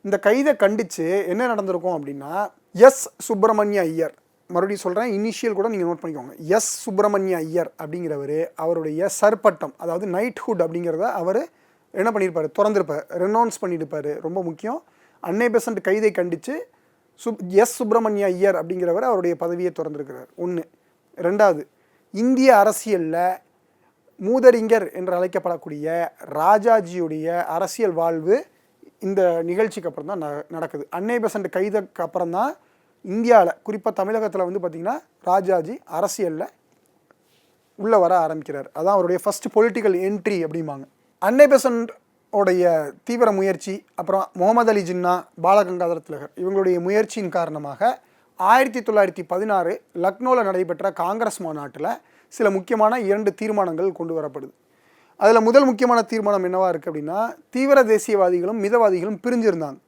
S1: இந்த கைதை கண்டித்து என்ன நடந்திருக்கும் அப்படின்னா எஸ் சுப்பிரமணிய ஐயர் மறுபடியும் சொல்கிறேன் இனிஷியல் கூட நீங்கள் நோட் பண்ணிக்கோங்க. எஸ் சுப்பிரமணிய ஐயர் அப்படிங்கிறவர் அவருடைய சர்பட்டம் அதாவது நைட்ஹுட் அப்படிங்கிறத அவர் என்ன பண்ணியிருப்பார் திறந்திருப்பார். ரெனௌன்ஸ் பண்ணியிருப்பார் ரொம்ப முக்கியம். அன்னை பெசன்ட் கைதை கண்டித்து சுப் எஸ் சுப்பிரமணிய ஐயர் அப்படிங்கிறவர் அவருடைய பதவியை திறந்திருக்கிறார். ஒன்று ரெண்டாவது இந்திய அரசியலில் மூதறிஞர் என்று அழைக்கப்படக்கூடிய ராஜாஜியுடைய அரசியல் வாழ்வு இந்த நிகழ்ச்சிக்கு அப்புறம் தான் ந- நடக்குது. அன்னை பெசன்ட் கைதுக்கு அப்புறம் தான் இந்தியாவில் குறிப்பாக தமிழகத்தில் வந்து பார்த்திங்கன்னா ராஜாஜி அரசியலில் உள்ளே வர ஆரம்பிக்கிறார். அதான் அவருடைய ஃபர்ஸ்ட் பொலிட்டிக்கல் என்ட்ரி அப்படிம்பாங்க. அன்னை பெசன்ட் உடைய தீவிர முயற்சி அப்புறம் முகமது அலி ஜின்னா பாலகங்காதர திலகர் இவங்களுடைய முயற்சியின் காரணமாக ஆயிரத்தி தொள்ளாயிரத்தி பதினாறு லக்னோவில் நடைபெற்ற காங்கிரஸ் மாநாட்டில் சில முக்கியமான இரண்டு தீர்மானங்கள் கொண்டு வரப்படுது. அதில் முதல் முக்கியமான தீர்மானம் என்னவாக இருக்குது அப்படின்னா தீவிர தேசியவாதிகளும் மிதவாதிகளும் பிரிஞ்சிருந்தாங்க.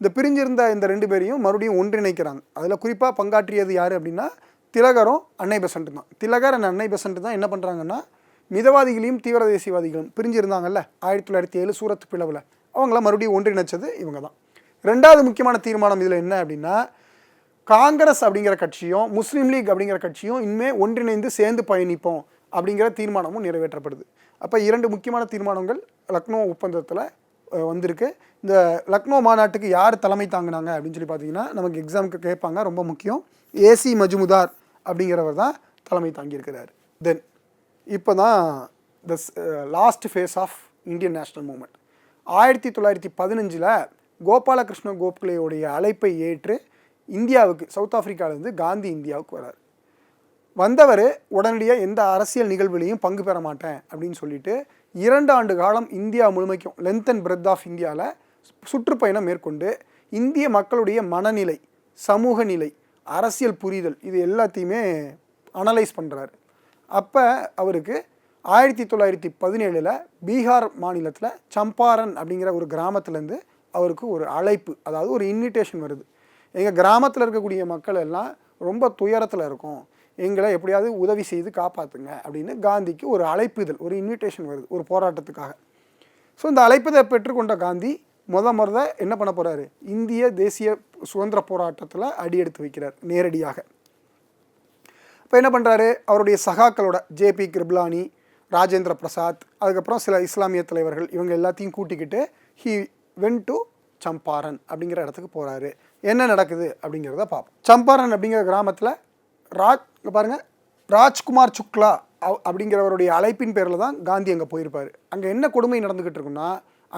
S1: இந்த பிரிஞ்சிருந்த இந்த ரெண்டு பேரையும் மறுபடியும் ஒன்றிணைக்கிறாங்க. அதில் குறிப்பாக பங்காற்றியது யார் அப்படின்னா திலகரும் அன்னை பெசன்ட் தான். திலகர் அண்ட் அன்னை பெசன்ட் தான் என்ன பண்ணுறாங்கன்னா மிதவாதிகளையும் தீவிர தேசியவாதிகளும் பிரிஞ்சிருந்தாங்கல்ல ஆயிரத்தி தொள்ளாயிரத்தி ஏழு சூரத் பிளவில். அவங்கள மறுபடியும் ஒன்றிணைச்சது இவங்க தான். ரெண்டாவது முக்கியமான தீர்மானம் இதில் என்ன அப்படின்னா காங்கிரஸ் அப்படிங்கிற கட்சியும் முஸ்லீம் லீக் அப்படிங்கிற கட்சியும் இனிமே ஒன்றிணைந்து சேர்ந்து பயணிப்போம் அப்படிங்கிற தீர்மானமும் நிறைவேற்றப்படுது. அப்போ இரண்டு முக்கியமான தீர்மானங்கள் லக்னோ ஒப்பந்தத்தில் வந்திருக்கு. இந்த லக்னோ மாநாட்டுக்கு யார் தலைமை தாங்கினாங்க அப்படின்னு சொல்லி பார்த்தீங்கன்னா நமக்கு எக்ஸாமுக்கு கேட்பாங்க. ரொம்ப முக்கியம். ஏசி மஜுமுதார் அப்படிங்கிறவர் தான் தலைமை தாங்கியிருக்கிறார். தென் இப்போ தான் the last phase of Indian national movement ஆயிரத்தி தொள்ளாயிரத்தி பதினஞ்சில் கோபாலகிருஷ்ண கோப்லேயுடைய அழைப்பை ஏற்று இந்தியாவுக்கு சவுத் ஆஃப்ரிக்காவிலேருந்து காந்தி இந்தியாவுக்கு வரார் வந்தவர் உடனடியாக எந்த அரசியல் நிகழ்வுலையும் பங்கு பெற மாட்டேன் அப்படின்னு சொல்லிட்டு இரண்டு ஆண்டு காலம் இந்தியா முழுமைக்கும் லென்த் அண்ட் பிரெத் ஆஃப் இந்தியாவில் சுற்றுப்பயணம் மேற்கொண்டு இந்திய மக்களுடைய மனநிலை சமூக நிலை அரசியல் புரிதல் இது எல்லாத்தையுமே அனலைஸ் பண்ணுறாரு அப்போ அவருக்கு ஆயிரத்தி தொள்ளாயிரத்தி பதினேழில் பீகார் மாநிலத்தில் சம்பாரன் அப்படிங்கிற ஒரு கிராமத்துலேருந்து அவருக்கு ஒரு அழைப்பு அதாவது ஒரு இன்விடேஷன் வருது. எங்கள் கிராமத்தில் இருக்கக்கூடிய மக்கள் எல்லாம் ரொம்ப துயரத்தில் இருக்கும். எங்களை எப்படியாவது உதவி செய்து காப்பாற்றுங்க அப்படின்னு காந்திக்கு ஒரு அழைப்புதல் ஒரு இன்விடேஷன் வருது ஒரு போராட்டத்துக்காக. ஸோ இந்த அழைப்பதை பெற்றுக்கொண்ட காந்தி முத முறத என்ன பண்ண போகிறாரு இந்திய தேசிய சுதந்திர போராட்டத்தில் அடியெடுத்து வைக்கிறார் நேரடியாக. இப்போ என்ன பண்ணுறாரு அவருடைய சகாக்களோட ஜேபி கிருப்லானி ராஜேந்திர பிரசாத் அதுக்கப்புறம் சில இஸ்லாமிய தலைவர்கள் இவங்க எல்லாத்தையும் கூட்டிக்கிட்டு ஹி வென் டு சம்பாரன் அப்படிங்கிற இடத்துக்கு போகிறாரு என்ன நடக்குது அப்படிங்கிறத பார்ப்போம் சம்பாரன் அப்படிங்கிற கிராமத்தில் ராஜ் இங்கே பாருங்கள் ராஜ்குமார் சுக்லா அப்படிங்கிறவருடைய அழைப்பின் பேரில் தான் காந்தி அங்கே போயிருப்பார். அங்கே என்ன கொடுமை நடந்துக்கிட்டு இருக்குன்னா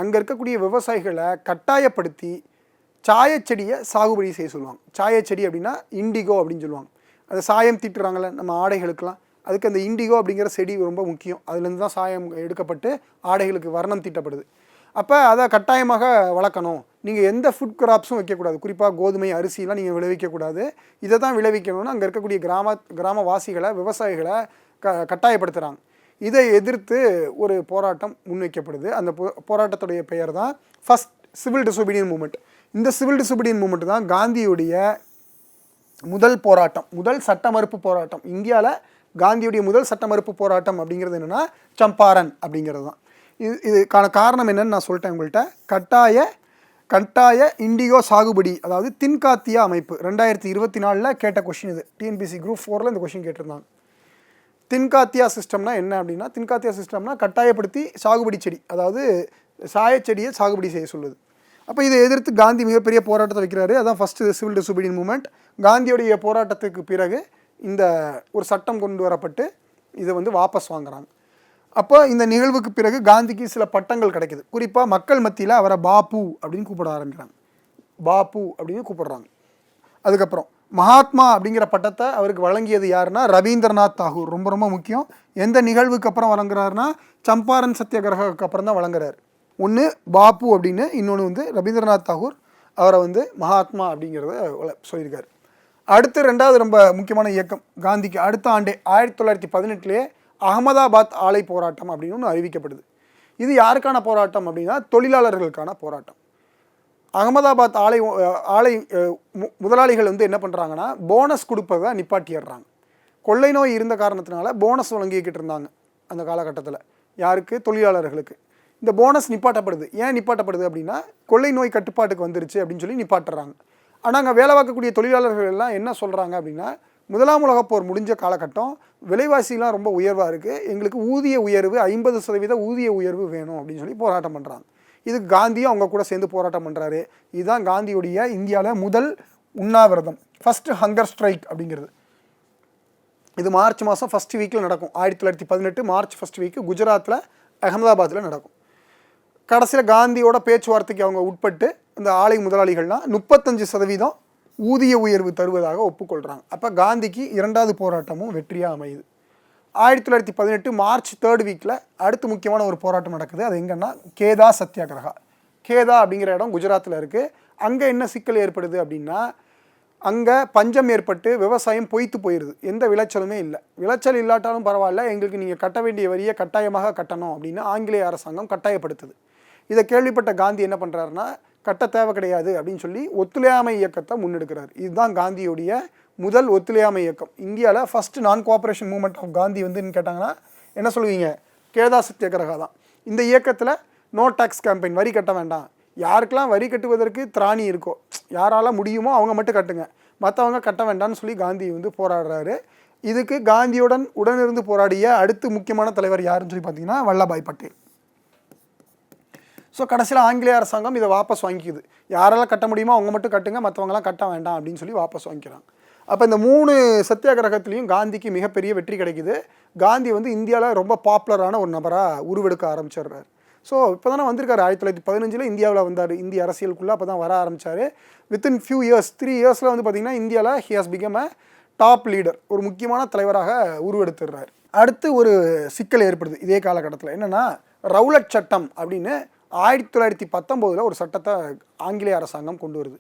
S1: அங்கே இருக்கக்கூடிய விவசாயிகளை கட்டாயப்படுத்தி சாயச்செடியை சாகுபடி செய்ய சொல்லுவாங்க. சாயச்செடி அப்படின்னா இண்டிகோ அப்படின்னு சொல்லுவாங்க. அதை சாயம் தீட்டுறாங்களே நம்ம ஆடைகளுக்கெல்லாம். அதுக்கு அந்த இண்டிகோ அப்படிங்கிற செடி ரொம்ப முக்கியம். அதுலேருந்து தான் சாயம் எடுக்கப்பட்டு ஆடைகளுக்கு வர்ணம் தீட்டப்படுது. அப்போ அதை கட்டாயமாக வளர்க்கணும். நீங்கள் எந்த ஃபுட் கிராப்ஸும் வைக்கக்கூடாது. குறிப்பாக கோதுமை அரிசிலாம் நீங்கள் விளைவிக்கக்கூடாது. இதை தான் விளைவிக்கணும்னு அங்கே இருக்கக்கூடிய கிராம கிராமவாசிகளை விவசாயிகளை க கட்டாயப்படுத்துகிறாங்க இதை எதிர்த்து ஒரு போராட்டம் முன்வைக்கப்படுது. அந்த போ போராட்டத்துடைய பெயர் தான் ஃபஸ்ட் சிவில் டிசோபீடியன் மூமெண்ட் இந்த சிவில் டிசோபீடியன் மூமெண்ட் தான் காந்தியுடைய முதல் போராட்டம் முதல் சட்ட மறுப்பு போராட்டம். இந்தியாவில் காந்தியுடைய முதல் சட்ட மறுப்பு போராட்டம் அப்படிங்கிறது என்னென்னா சம்பாரன் அப்படிங்கிறது தான். இது இதுக்கான காரணம் என்னன்னு நான் சொல்லிட்டேன் உங்கள்கிட்ட. கட்டாய கட்டாய இண்டிகோ சாகுபடி அதாவது தின்காத்தியா அமைப்பு. ரெண்டாயிரத்தி இருபத்தி நாலில் கேட்ட கொஷின் இது. டிஎன்பிசி குரூப் ஃபோரில் இந்த கொஷின் கேட்டிருந்தாங்க. தின்காத்தியா சிஸ்டம்னா என்ன அப்படின்னா தின்காத்தியா சிஸ்டம்னா கட்டாயப்படுத்தி சாகுபடி செடி அதாவது சாயச்செடியை சாகுபடி செய்ய சொல்லுது. அப்போ இதை எதிர்த்து காந்தி மிகப்பெரிய போராட்டத்தை வைக்கிறாரு. அதான் ஃபஸ்ட்டு சிவில் டிசோபீடியன் மூமெண்ட் காந்தியுடைய போராட்டத்துக்கு பிறகு இந்த ஒரு சட்டம் கொண்டு வரப்பட்டு இதை வந்து வாபஸ் வாங்குறாங்க. அப்போ இந்த நிகழ்வுக்கு பிறகு காந்திக்கு சில பட்டங்கள் கிடைக்குது. குறிப்பாக மக்கள் மத்தியில் அவரை பாப்பு அப்படின்னு கூப்பிட ஆரம்பிக்கிறாங்க. பாபு அப்படின்னு கூப்பிடுறாங்க. அதுக்கப்புறம் மகாத்மா அப்படிங்கிற பட்டத்தை அவருக்கு வழங்கியது யாருன்னா ரவீந்திரநாத் தாகூர். ரொம்ப ரொம்ப முக்கியம். எந்த நிகழ்வுக்கு அப்புறம் வழங்குறாருன்னா சம்பாரன் சத்தியகிரகக்கு அப்புறம் தான் வழங்குறாரு. ஒன்று பாபு அப்படின்னு இன்னொன்று வந்து ரவீந்திரநாத் தாகூர். அவரை வந்து மகாத்மா அப்படிங்கிறத வள- சொல்லியிருக்காரு. அடுத்து ரெண்டாவது ரொம்ப முக்கியமான இயக்கம் காந்திக்கு அடுத்த ஆண்டே ஆயிரத்தி தொள்ளாயிரத்தி பதினெட்டுலேயே அகமதாபாத் ஆலை போராட்டம் அப்படின்னு ஒன்று அறிவிக்கப்படுது. இது யாருக்கான போராட்டம் அப்படின்னா தொழிலாளர்களுக்கான போராட்டம். அகமதாபாத் ஆலை ஆலை மு- முதலாளிகள் வந்து என்ன பண்ணுறாங்கன்னா போனஸ் கொடுப்பதை நிப்பாட்டிடுறாங்க. கொள்ளை நோய் இருந்த காரணத்தினால போனஸ் வழங்கிக்கிட்டு இருந்தாங்க அந்த காலகட்டத்தில். யாருக்கு? தொழிலாளர்களுக்கு. இந்த போனஸ் நிப்பாட்டப்படுது. ஏன் நிப்பாட்டப்படுது அப்படின்னா கொள்ளை நோய் கட்டுப்பாட்டுக்கு வந்துருச்சு அப்படின்னு சொல்லி நிப்பாட்டுறாங்க. ஆனால் அங்கே வேலை பார்க்கக்கூடிய தொழிலாளர்கள் எல்லாம் என்ன சொல்கிறாங்க அப்படின்னா முதலாம் உலகப் போர் முடிஞ்ச காலகட்டம் விலைவாசிலாம் ரொம்ப உயர்வாக இருக்குது எங்களுக்கு ஊதிய உயர்வு ஐம்பது சதவீத ஊதிய உயர்வு வேணும் அப்படின்னு சொல்லி போராட்டம் பண்ணுறாங்க இதுக்கு காந்தியும் அவங்க கூட சேர்ந்து போராட்டம் பண்ணுறாரு இதுதான் காந்தியுடைய இந்தியாவில் முதல் உண்ணாவிரதம். ஃபஸ்ட்டு ஹங்கர் ஸ்ட்ரைக் அப்படிங்கிறது. இது மார்ச் மாதம் ஃபஸ்ட் வீக்கில் நடக்கும். ஆயிரத்தி தொள்ளாயிரத்தி பதினெட்டு மார்ச் ஃபஸ்ட் வீக்கு குஜராத்தில் அகமதாபாத்தில் நடக்கும். கடைசியில் காந்தியோட பேச்சுவார்த்தைக்கு அவங்க உட்பட்டு இந்த ஆலை முதலாளிகள்லாம் முப்பத்தஞ்சு சதவீதம் ஊதிய உயர்வு தருவதாக ஒப்புக்கொள்கிறாங்க அப்போ காந்திக்கு இரண்டாவது போராட்டமும் வெற்றியாக அமையுது. ஆயிரத்தி தொள்ளாயிரத்தி பதினெட்டு மார்ச் தேர்ட் வீக்கில் அடுத்து முக்கியமான ஒரு போராட்டம் நடக்குது. அது எங்கன்னா கேதா சத்தியாகிரகா. கேதா அப்படிங்கிற இடம் குஜராத்தில் இருக்குது அங்கே என்ன சிக்கல் ஏற்படுது அப்படின்னா அங்கே பஞ்சம் ஏற்பட்டு விவசாயம் பொய்த்து போயிடுது எந்த விளைச்சலுமே இல்லை. விளைச்சல் இல்லாட்டாலும் பரவாயில்ல. எங்களுக்கு நீங்கள் கட்ட வேண்டிய வரியை கட்டாயமாக கட்டணும் அப்படின்னு ஆங்கிலேய அரசாங்கம் கட்டாயப்படுத்துது. இதை கேள்விப்பட்ட காந்தி என்ன பண்ணுறாருன்னா கட்ட தேவை கிடையாது அப்படின்னு சொல்லி ஒத்துழையாமை இயக்கத்தை முன்னெடுக்கிறார். இதுதான் காந்தியுடைய முதல் ஒத்துழையாமை இயக்கம். இந்தியாவில் ஃபஸ்ட்டு நான் கோஆப்ரேஷன் மூமெண்ட் ஆஃப் காந்தி வந்துன்னு கேட்டாங்கன்னா என்ன சொல்லுவீங்க? கேதா சத்தியகிரகா தான். இந்த இயக்கத்தில் நோ டேக்ஸ் கேம்பெயின் வரி கட்ட வேண்டாம். யாருக்கெல்லாம் வரி கட்டுவதற்கு திராணி இருக்கோ யாரால முடியுமோ அவங்க மட்டும் கட்டுங்க. மற்றவங்க கட்ட வேண்டாம்னு சொல்லி காந்தி வந்து போராடுறாரு. இதுக்கு காந்தியுடன் உடனிருந்து போராடிய அடுத்து முக்கியமான தலைவர் யாருன்னு சொல்லி பார்த்தீங்கன்னா வல்லபாய் பட்டேல். ஸோ கடைசியில் ஆங்கிலேய அரசாங்கம் இதை வாபஸ் வாங்கிக்குது. யாரெல்லாம் கட்ட முடியுமோ அவங்க மட்டும் கட்டுங்க மற்றவங்களாம் கட்ட வேண்டாம் அப்படின்னு சொல்லி வாபஸ் வாங்கிக்கிறாங்க. அப்போ இந்த மூணு சத்தியாகிரகத்துலேயும் காந்திக்கு மிகப்பெரிய வெற்றி கிடைக்குது. காந்தி வந்து இந்தியாவில் ரொம்ப பாப்புலரான ஒரு நபராக உருவெடுக்க ஆரம்பிச்சிடுறாரு. ஸோ இப்போ தானே வந்திருக்காரு. ஆயிரத்தி தொள்ளாயிரத்தி பதினஞ்சில் இந்தியாவில் வந்தார். இந்திய அரசியலுக்குள்ளே அப்போ தான் வர ஆரம்பித்தார் வித்தின் ஃபியூ இயர்ஸ் த்ரீ இயர்ஸில் வந்து பார்த்திங்கன்னா இந்தியாவில் he has become a top leader ஒரு முக்கியமான தலைவராக உருவெடுத்துடுறாரு. அடுத்து ஒரு சிக்கல் ஏற்படுது இதே காலகட்டத்தில். என்னென்னா ரவுலட் சட்டம் அப்படின்னு ஆயிரத்தி தொள்ளாயிரத்தி பத்தொம்போதில் ஒரு சட்டத்தை ஆங்கிலேய அரசாங்கம் கொண்டு வருது.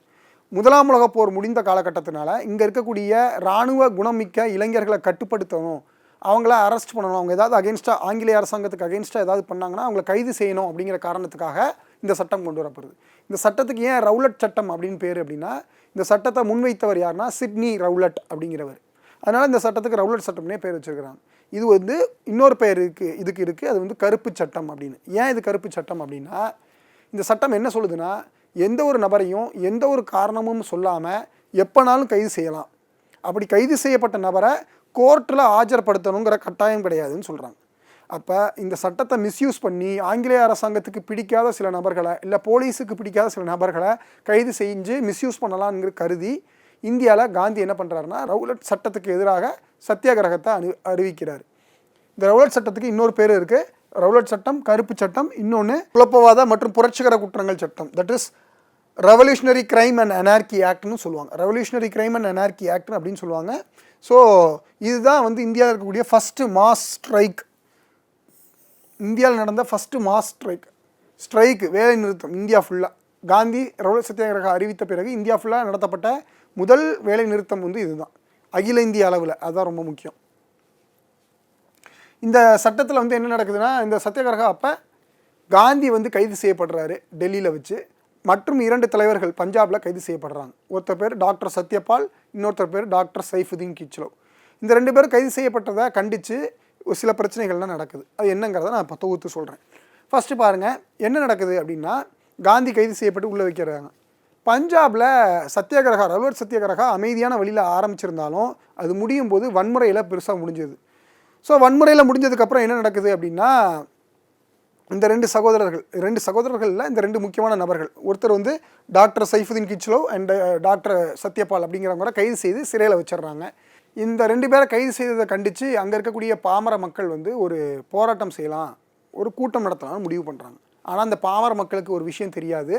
S1: முதலாம் உலகப் போர் முடிந்த காலகட்டத்தினால இங்கே இருக்கக்கூடிய இராணுவ குணமிக்க இளைஞர்களை கட்டுப்படுத்தணும். அவங்கள அரெஸ்ட் பண்ணணும். அவங்க ஏதாவது அகேன்ஸ்டாக ஆங்கிலேய அரசாங்கத்துக்கு அகேன்ஸ்டாக ஏதாவது பண்ணாங்கன்னா அவங்கள கைது செய்யணும் அப்படிங்கிற காரணத்துக்காக இந்த சட்டம் கொண்டு வரப்படுது. இந்த சட்டத்துக்கு ஏன் ரவுலட் சட்டம் அப்படின்னு பேர் அப்படின்னா இந்த சட்டத்தை முன்வைத்தவர் யாருன்னா சிட்னி ரவுலட் அப்படிங்கிறவர். அதனால் இந்த சட்டத்துக்கு ரவுலட் சட்டம்னே பேர் வச்சிருக்கிறாங்க. இது வந்து இன்னொரு பெயர் இருக்குது இதுக்கு இருக்குது அது வந்து கருப்பு சட்டம் அப்படின்னு. ஏன் இது கருப்பு சட்டம் அப்படின்னா இந்த சட்டம் என்ன சொல்லுதுன்னா எந்த ஒரு நபரையும் எந்த ஒரு காரணமும் சொல்லாமல் எப்போனாலும் கைது செய்யலாம். அப்படி கைது செய்யப்பட்ட நபரை கோர்ட்டில் ஆஜர்படுத்தணுங்கிற கட்டாயம் கிடையாதுன்னு சொல்கிறாங்க அப்போ இந்த சட்டத்தை மிஸ்யூஸ் பண்ணி ஆங்கிலேய அரசாங்கத்துக்கு பிடிக்காத சில நபர்களை இல்லை போலீஸுக்கு பிடிக்காத சில நபர்களை கைது செஞ்சு மிஸ்யூஸ் பண்ணலாம்ங்கிற கருதி இந்தியாவில் காந்தி என்ன பண்ணுறாருன்னா ரவுலட் சட்டத்துக்கு எதிராக சத்தியாகிரகத்தை அனு அறிவிக்கிறார். இந்த ரவுலட் சட்டத்துக்கு இன்னொரு பேர் இருக்குது ரவுலட் சட்டம் கருப்பு சட்டம் இன்னொன்று குழப்பவாத மற்றும் புரட்சிகர குற்றங்கள் சட்டம். That is revolutionary crime and anarchy ஆக்ட்னு சொல்லுவாங்க. Revolutionary crime and anarchy act அப்படின்னு சொல்லுவாங்க. ஸோ இதுதான் வந்து இந்தியாவில் இருக்கக்கூடிய ஃபஸ்ட்டு மாஸ் ஸ்ட்ரைக் இந்தியாவில் நடந்த ஃபஸ்ட்டு மாஸ் ஸ்ட்ரைக் ஸ்ட்ரைக் வேலை நிறுத்தம் இந்தியா ஃபுல்லாக காந்தி ரவுல சத்தியாகிரகா அறிவித்த பிறகு இந்தியா ஃபுல்லாக நடத்தப்பட்ட முதல் வேலை நிறுத்தம் வந்து இதுதான். அகில இந்திய அளவில் அதுதான் ரொம்ப முக்கியம். இந்த சட்டத்தில் வந்து என்ன நடக்குதுன்னா இந்த சத்தியாகிரகா அப்போ காந்தி வந்து கைது செய்யப்படுறாரு டெல்லியில் வச்சு. மற்றும் இரண்டு தலைவர்கள் பஞ்சாபில் கைது செய்யப்படுறாங்க. ஒருத்தர் பேர் டாக்டர் சத்யபால் இன்னொருத்தர் பேர் டாக்டர் சைஃபுதீன் கிச்லவ் இந்த ரெண்டு பேரும் கைது செய்யப்பட்டதை கண்டித்து ஒரு சில பிரச்சனைகள்லாம் நடக்குது. அது என்னங்கிறத நான் இப்போ தொகுத்து சொல்கிறேன் ஃபஸ்ட்டு பாருங்கள் என்ன நடக்குது அப்படின்னா காந்தி கைது செய்யப்பட்டு உள்ளே வைக்கிறாங்க. பஞ்சாபில் சத்தியாகிரகா ரவுலட் சத்தியாகிரகா அமைதியான வழியில் ஆரம்பிச்சிருந்தாலும் அது முடியும் போது வன்முறையில் பெருசாக முடிஞ்சது. ஸோ வன்முறையில் முடிஞ்சதுக்கப்புறம் என்ன நடக்குது அப்படின்னா இந்த ரெண்டு சகோதரர்கள் ரெண்டு சகோதரர்களில் இந்த ரெண்டு முக்கியமான நபர்கள். ஒருத்தர் வந்து doctor Saifuddin Kitchlew and doctor Satyapal அப்படிங்கிறவங்க கைது செய்து சிறையில் வச்சிடுறாங்க. இந்த ரெண்டு பேரை கைது செய்ததை கண்டித்து அங்கே இருக்கக்கூடிய பாமர மக்கள் வந்து ஒரு போராட்டம் செய்யலாம் ஒரு கூட்டம் நடத்தலாம்னு முடிவு பண்ணுறாங்க ஆனால் அந்த பாமர மக்களுக்கு ஒரு விஷயம் தெரியாது.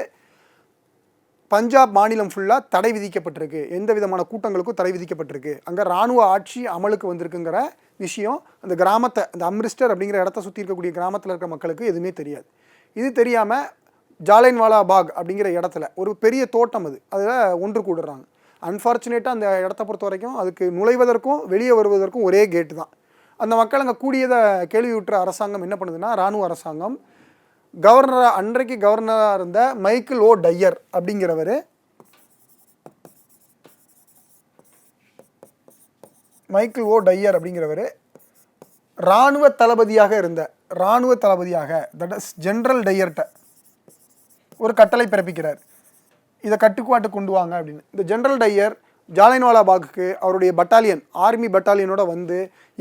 S1: பஞ்சாப் மாநிலம் ஃபுல்லாக தடை விதிக்கப்பட்டிருக்கு. எந்த விதமான கூட்டங்களுக்கும் தடை விதிக்கப்பட்டிருக்கு. அங்கே ராணுவ ஆட்சி அமலுக்கு வந்திருக்குங்கிற விஷயம் அந்த கிராமத்தை அந்த அம்ரிஸ்டர் அப்படிங்கிற இடத்த சுற்றி இருக்கக்கூடிய கிராமத்தில் இருக்கிற மக்களுக்கு எதுவுமே தெரியாது. இது தெரியாமல் ஜாலைன்வாலா பாக் அப்படிங்கிற இடத்துல ஒரு பெரிய தோட்டம் அது. அதில் ஒன்று கூடுறாங்க. அன்ஃபார்ச்சுனேட்டாக அந்த இடத்த பொறுத்த வரைக்கும் அதுக்கு நுழைவதற்கும் வெளியே வருவதற்கும் ஒரே கேட்டு தான். அந்த மக்கள் அங்கே கூடியதை கேள்வியுற்ற அரசாங்கம் என்ன பண்ணுதுன்னா இராணுவ அரசாங்கம் கவர்னராக அன்றைக்கு கவர்னராக இருந்த மைக்கேல் ஓ டையர் அப்படிங்கிறவர். மைக்கேல் ஓ டையர் அப்படிங்கிறவர் இராணுவ தளபதியாக இருந்த இராணுவ தளபதியாக தட் இஸ் ஜென்ரல் டையர்கிட்ட ஒரு கட்டளை பிறப்பிக்கிறார். இதை கட்டுப்பாட்டு கொண்டு வாங்க அப்படின்னு. இந்த ஜென்ரல் டையர் ஜாலியன்வாலா பாகுக்கு அவருடைய பட்டாலியன் ஆர்மி பட்டாலியனோட வந்து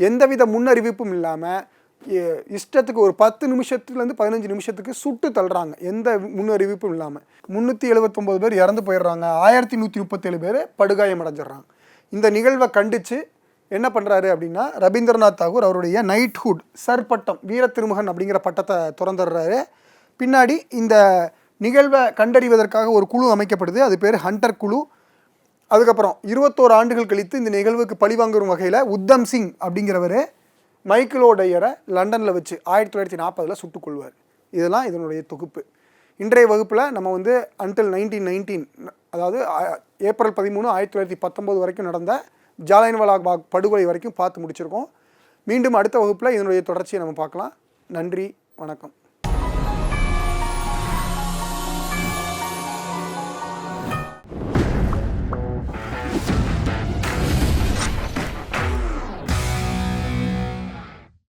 S1: எந்தவித முன்னறிவிப்பும் இல்லாமல் இஷ்டத்துக்கு ஒரு பத்து நிமிஷத்துலேருந்து பதினஞ்சு நிமிஷத்துக்கு சுட்டு தள்ளுறாங்க. எந்த முன்னறிவிப்பும் இல்லாமல் முந்நூற்றி எழுபத்தொம்போது பேர் இறந்து போயிடுறாங்க. ஆயிரத்தி நூற்றி முப்பத்தேழு பேர் படுகாயம் அடைஞ்சிடுறாங்க. இந்த நிகழ்வை கண்டித்து என்ன பண்ணுறாரு அப்படின்னா ரவீந்திரநாத் தாகூர் அவருடைய நைட்ஹுட் சர் பட்டம் வீர திருமகன் அப்படிங்கிற பட்டத்தை திறந்துடுறாரு. பின்னாடி இந்த நிகழ்வை கண்டறிவதற்காக ஒரு குழு அமைக்கப்படுது. அது பேர் ஹண்டர் குழு. அதுக்கப்புறம் இருபத்தோரு ஆண்டுகள் கழித்து இந்த நிகழ்வுக்கு பழிவாங்கும் வகையில் உத்தம் சிங் அப்படிங்கிறவர் மைக்கிளோடையரை லண்டனில் வச்சு ஆயிரத்தி தொள்ளாயிரத்தி நாற்பதில் சுட்டுக் கொள்வார் இதெல்லாம் இதனுடைய தொகுப்பு. இன்றைய வகுப்பில் நம்ம வந்து அன்டில் நைன்டீன் நைன்டீன் அதாவது ஏப்ரல் பதிமூணு ஆயிரத்தி தொள்ளாயிரத்தி பத்தொம்போது வரைக்கும் நடந்த ஜாலியன்வாலா பாக் படுகொலை வரைக்கும் பார்த்து முடிச்சிருக்கோம். மீண்டும் அடுத்த வகுப்பில் இதனுடைய தொடர்ச்சியை நம்ம பார்க்கலாம். நன்றி வணக்கம்.